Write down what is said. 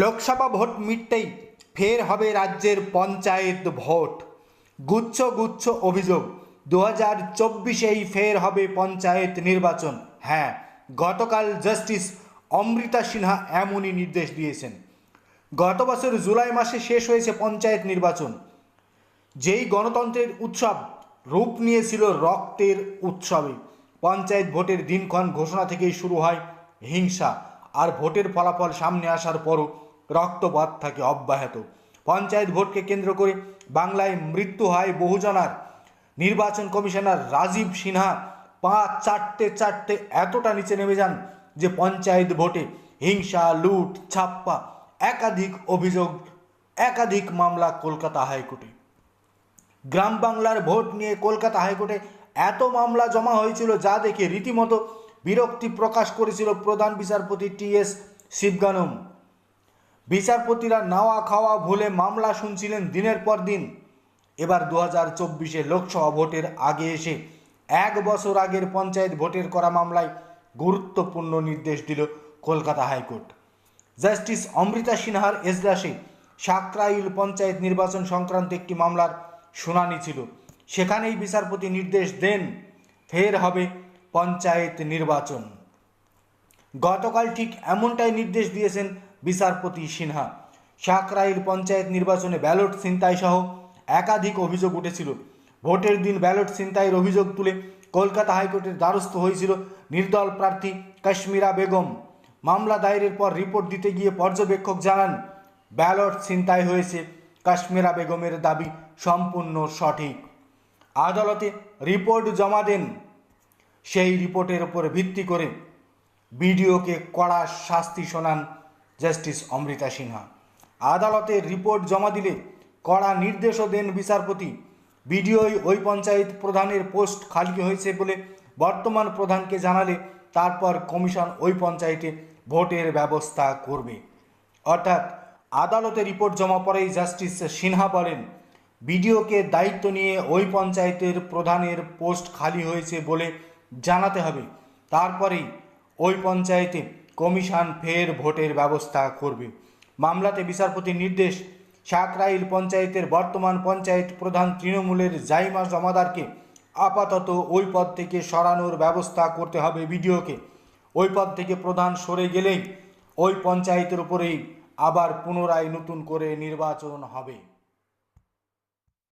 Lok Sabha vote মিটতেই ফের হবে রাজ্যের পঞ্চায়েত ভোট। গুচ্ছ গুচ্ছ অভিযোগ দু হাজার চব্বিশেই ফের হবে পঞ্চায়েত নির্বাচন। হ্যাঁ গতকাল জাস্টিস অমৃতা সিনহা এমনই নির্দেশ দিয়েছেন। গত বছর জুলাই মাসে শেষ হয়েছে পঞ্চায়েত নির্বাচন। যেই গণতন্ত্রের উৎসব, রূপ নিয়েছিল রক্তের উৎসবে। পঞ্চায়েত ভোটের দিনক্ষণ ঘোষণা থেকেই শুরু হয় হিংসা, আর ভোটের ফলাফল সামনে আসার পরও রক্তপাত থাকে অব্যাহত। পঞ্চায়েত ভোটকে কেন্দ্র করে বাংলায় মৃত্যু হয় বহুজনার। নির্বাচন কমিশনার রাজীব সিনহা পাঁচ চারটে চারটে এতটা নিচে নেমে যান যে পঞ্চায়েত ভোটে হিংসা, লুট, ছাপ্পা, একাধিক অভিযোগ, একাধিক মামলা কলকাতা হাইকোর্টে। গ্রাম বাংলার ভোট নিয়ে কলকাতা হাইকোর্টে এত মামলা জমা হয়েছিল যা দেখে রীতিমতো বিরক্তি প্রকাশ করেছিল প্রধান বিচারপতি টি এস শিবগানম। বিচারপতিরা নাওয়া খাওয়া ভুলে মামলা শুনছিলেন দিনের পর দিন। এবার দু হাজার চব্বিশে লোকসভা ভোটের আগে এসে এক বছর আগের পঞ্চায়েত ভোটের করা মামলায় গুরুত্বপূর্ণ নির্দেশ দিল কলকাতা হাইকোর্ট। জাস্টিস অমৃতা সিনহার এজলাসে সাকরাইল পঞ্চায়েত নির্বাচন সংক্রান্ত একটি মামলার শুনানি ছিল। সেখানেই বিচারপতি নির্দেশ দেন, ফের হবে পঞ্চায়েত নির্বাচন। গতকাল ঠিক এমনটাই নির্দেশ দিয়েছেন বিচারপতি সিনহা। সাকরাইল পঞ্চায়েত নির্বাচনে ব্যালট ছিনতাই সহ একাধিক অভিযোগ উঠেছিল। ভোটের দিন ব্যালট ছিনতাইয়ের অভিযোগ তুলে কলকাতা হাইকোর্টের দ্বারস্থ হয়েছিল নির্দল প্রার্থী কাশ্মীরা বেগম। মামলা দায়েরের পর রিপোর্ট দিতে গিয়ে পর্যবেক্ষক জানান, ব্যালট ছিনতাই হয়েছে, কাশ্মীরা বেগমের দাবি সম্পূর্ণ সঠিক। আদালতে রিপোর্ট জমা দেন। সেই রিপোর্টের উপর ভিত্তি করে বিডিওকে কড়া শাস্তি শোনান জাস্টিস অমৃতা সিনহা। আদালতে রিপোর্ট জমা দিলে কড়া নির্দেশও দেন বিচারপতি। বিডিওই ওই পঞ্চায়েত প্রধানের পোস্ট খালি হয়েছে বলে বর্তমান প্রধানকে জানালে তারপর কমিশন ওই পঞ্চায়েতে ভোটের ব্যবস্থা করবে। অর্থাৎ আদালতে রিপোর্ট জমা পরেই জাস্টিস সিনহা বলেন, বিডিওকে দায়িত্ব নিয়ে ওই পঞ্চায়েতের প্রধানের পোস্ট খালি হয়েছে বলে জানাতে হবে। তারপরেই ওই পঞ্চায়েতে কমিশন ফের ভোটের ব্যবস্থা করবে। মামলাতে বিচারপতির নির্দেশ, সাকরাইল পঞ্চায়েতের বর্তমান পঞ্চায়েত প্রধান তৃণমূলের জাইমা জমাদারকে আপাতত ওই পদ থেকে সরানোর ব্যবস্থা করতে হবে বিডিওকে। ওই পদ থেকে প্রধান সরে গেলেই ওই পঞ্চায়েতের উপরেই আবার পুনরায় নতুন করে নির্বাচন হবে।